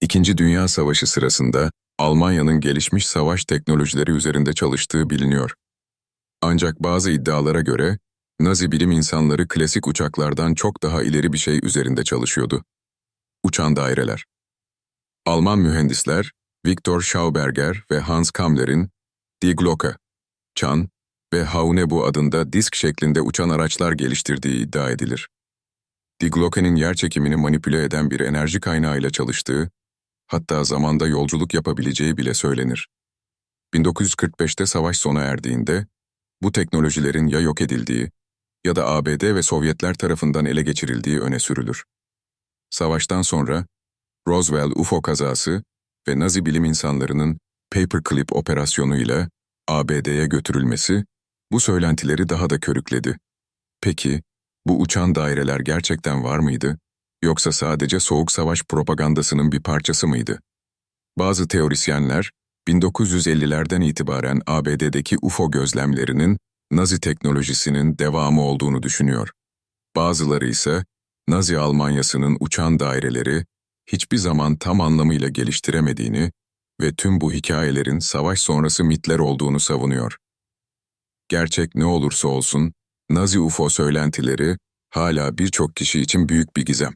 İkinci Dünya Savaşı sırasında Almanya'nın gelişmiş savaş teknolojileri üzerinde çalıştığı biliniyor. Ancak bazı iddialara göre Nazi bilim insanları klasik uçaklardan çok daha ileri bir şey üzerinde çalışıyordu. Uçan daireler. Alman mühendisler Viktor Schauberger ve Hans Kammler'in Die Glocke, Çan ve Haunebu adında disk şeklinde uçan araçlar geliştirdiği iddia edilir. Die Glocke'nin yerçekimini manipüle eden bir enerji kaynağıyla çalıştığı, hatta zamanda yolculuk yapabileceği bile söylenir. 1945'te savaş sona erdiğinde, bu teknolojilerin ya yok edildiği ya da ABD ve Sovyetler tarafından ele geçirildiği öne sürülür. Savaştan sonra Roswell UFO kazası ve Nazi bilim insanlarının Paperclip operasyonuyla ABD'ye götürülmesi bu söylentileri daha da körükledi. Peki, bu uçan daireler gerçekten var mıydı? Yoksa sadece soğuk savaş propagandasının bir parçası mıydı? Bazı teorisyenler, 1950'lerden itibaren ABD'deki UFO gözlemlerinin Nazi teknolojisinin devamı olduğunu düşünüyor. Bazıları ise Nazi Almanyası'nın uçan daireleri hiçbir zaman tam anlamıyla geliştiremediğini ve tüm bu hikayelerin savaş sonrası mitler olduğunu savunuyor. Gerçek ne olursa olsun, Nazi UFO söylentileri hala birçok kişi için büyük bir gizem.